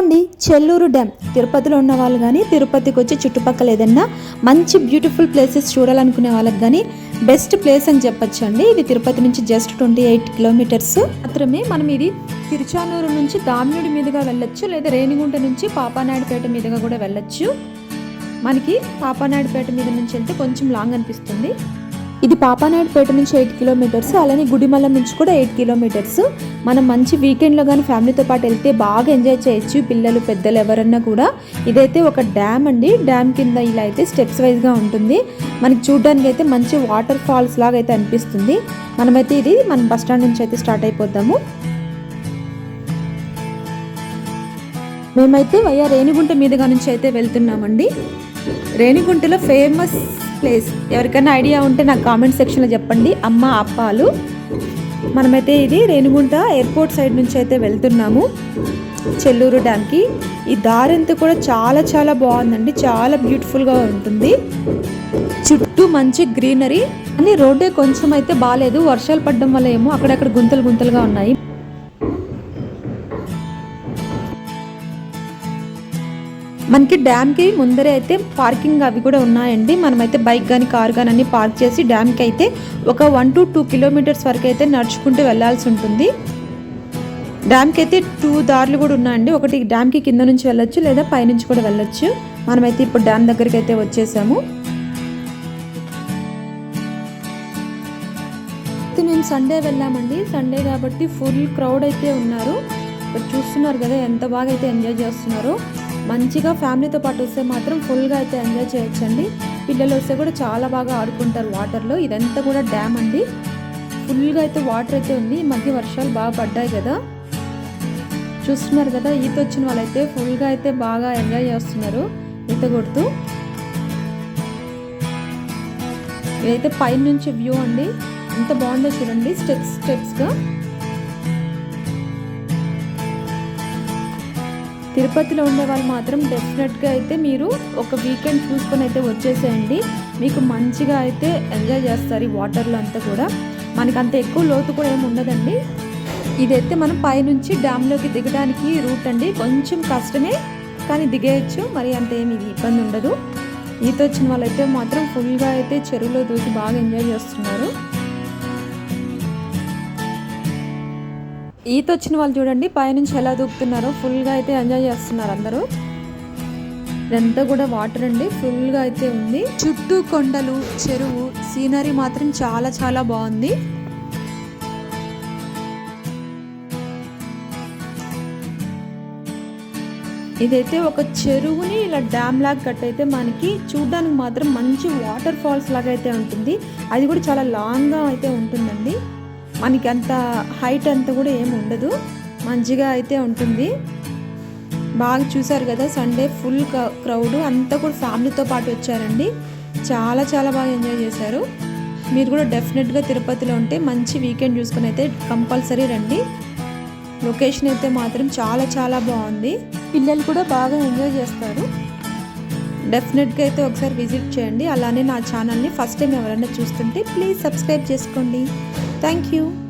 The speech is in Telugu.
అండి చెల్లూరు డ్యామ్ తిరుపతిలో ఉన్న వాళ్ళు కానీ తిరుపతికి వచ్చి చుట్టుపక్కల ఏదన్నా మంచి బ్యూటిఫుల్ ప్లేసెస్ చూడాలనుకునే వాళ్ళకి కానీ బెస్ట్ ప్లేస్ అని చెప్పొచ్చు అండి ఇది తిరుపతి నుంచి జస్ట్ ట్వంటీ ఎయిట్ కిలోమీటర్స్ మాత్రమే మనం ఇది తిరుచానూరు నుంచి దామినుడి మీదుగా వెళ్ళొచ్చు లేదా రేణిగుంట నుంచి పాపానాయుడుపేట మీదుగా కూడా వెళ్ళొచ్చు. మనకి పాపానాయుడుపేట మీద నుంచి వెళ్తే కొంచెం లాంగ్ అనిపిస్తుంది. ఇది పాపానాయుడుపేట నుంచి ఎయిట్ కిలోమీటర్స్ అలానే గుడిమల్లం నుంచి కూడా ఎయిట్ కిలోమీటర్స్. మనం మంచి వీకెండ్లో కానీ ఫ్యామిలీతో పాటు వెళ్తే బాగా ఎంజాయ్ చేయొచ్చు పిల్లలు పెద్దలు ఎవరన్నా కూడా. ఇదైతే ఒక డ్యామ్ అండి. డ్యామ్ కింద ఇలా అయితే స్టెప్స్ వైజ్గా ఉంటుంది. మనకి చూడడానికి అయితే మంచి వాటర్ ఫాల్స్ లాగా అయితే అనిపిస్తుంది. మనమైతే ఇది మన బస్ స్టాండ్ నుంచి అయితే స్టార్ట్ అయిపోతాము. మేమైతే వైఆర్ రేణిగుంట మీదుగా నుంచి అయితే వెళ్తున్నామండి. రేణిగుంటలో ఫేమస్ ప్లేస్ ఎవరికైనా ఐడియా ఉంటే నాకు కామెంట్ సెక్షన్లో చెప్పండి. అమ్మ అప్పాలు. మనమైతే ఇది రేణిగుంట ఎయిర్పోర్ట్ సైడ్ నుంచి అయితే వెళ్తున్నాము. చెల్లూరు డ్యామ్కి ఈ దారి అంతా కూడా చాలా చాలా బాగుందండి. చాలా బ్యూటిఫుల్గా ఉంటుంది. చుట్టూ మంచి గ్రీనరీ కానీ రోడ్డే కొంచెం అయితే బాగాలేదు వర్షాలు పడడం వల్ల ఏమో అక్కడక్కడ గుంతలు గుంతలుగా ఉన్నాయి. మనకి డ్యామ్కి ముందరే అయితే పార్కింగ్ అవి కూడా ఉన్నాయండి. మనమైతే బైక్ కానీ కార్ కానీ అన్ని పార్క్ చేసి డ్యామ్కి అయితే ఒక వన్ టు టూ కిలోమీటర్స్ వరకు అయితే నడుచుకుంటూ వెళ్ళాల్సి ఉంటుంది. డ్యామ్కి అయితే టూ దారులు కూడా ఉన్నాయండి. ఒకటి డ్యామ్కి కింద నుంచి వెళ్ళొచ్చు లేదా పైనుంచి కూడా వెళ్ళొచ్చు. మనమైతే ఇప్పుడు డ్యామ్ దగ్గరికి అయితే వచ్చేసాము. అయితే మేము సండే వెళ్ళామండి. సండే కాబట్టి ఫుల్ క్రౌడ్ అయితే ఉన్నారు. చూస్తున్నారు కదా ఎంత బాగా అయితే ఎంజాయ్ చేస్తున్నారు. మంచిగా ఫ్యామిలీతో పాటు వస్తే మాత్రం ఫుల్గా అయితే ఎంజాయ్ చేయొచ్చండి. పిల్లలు వస్తే కూడా చాలా బాగా ఆడుకుంటారు వాటర్లో. ఇదంతా కూడా డ్యామ్ అండి. ఫుల్గా అయితే వాటర్ అయితే ఉంది. ఈ మధ్య వర్షాలు బాగా పడ్డాయి కదా. చూస్తున్నారు కదా ఈత వచ్చిన వాళ్ళైతే ఫుల్గా అయితే బాగా ఎంజాయ్ చేస్తున్నారు. ఈత కొడుతూ. ఇదైతే పైనుంచి వ్యూ అండి. ఎంత బాగుందో చూడండి. స్టెప్స్ స్టెప్స్గా. తిరుపతిలో ఉండే వాళ్ళు మాత్రం డెఫినెట్గా అయితే మీరు ఒక వీకెండ్ చూసుకొని అయితే వచ్చేసేయండి. మీకు మంచిగా అయితే ఎంజాయ్ చేస్తారు ఈ వాటర్లో అంతా కూడా. మనకి అంత ఎక్కువ లోతు కూడా ఏమి ఉండదండి. ఇదైతే మనం పైనుంచి డ్యామ్లోకి దిగడానికి రూట్ అండి. కొంచెం కష్టమే కానీ దిగేయచ్చు. మరి అంత ఏమి ఇబ్బంది ఉండదు. ఈత వచ్చిన వాళ్ళైతే మాత్రం ఫుల్గా అయితే చెరువులో దూకి బాగా ఎంజాయ్ చేస్తున్నారు. ఈత వచ్చిన వాళ్ళు చూడండి పైనుంచి ఎలా దూకుతున్నారో ఫుల్గా అయితే ఎంజాయ్ చేస్తున్నారు అందరూ. ఇదంతా కూడా వాటర్ అండి ఫుల్గా అయితే ఉంది. చుట్టూ కొండలు చెరువు సీనరీ మాత్రం చాలా చాలా బాగుంది. ఇదైతే ఒక చెరువుని ఇలా డ్యామ్ లాగా కట్టయితే మనకి చూడడానికి మాత్రం మంచి వాటర్ ఫాల్స్ లాగా అయితే ఉంటుంది. అది కూడా చాలా లాంగ్గా అయితే ఉంటుందండి. మనకి అంత హైట్ అంత కూడా ఏమి ఉండదు. మంచిగా అయితే ఉంటుంది. బాగా చూసారు కదా సండే ఫుల్ క్రౌడ్ అంతా కూడా ఫ్యామిలీతో పాటు వచ్చారండి. చాలా చాలా బాగా ఎంజాయ్ చేశారు. మీరు కూడా డెఫినెట్గా తిరుపతిలో ఉంటే మంచి వీకెండ్ చూసుకొని అయితే కంపల్సరీ రండి. లొకేషన్ అయితే మాత్రం చాలా చాలా బాగుంది. పిల్లలు కూడా బాగా ఎంజాయ్ చేస్తారు. డెఫినెట్గా అయితే ఒకసారి విజిట్ చేయండి. అలానే నా ఛానల్ని ఫస్ట్ టైం ఎవరైనా చూస్తుంటే ప్లీజ్ సబ్స్క్రైబ్ చేసుకోండి. Thank you.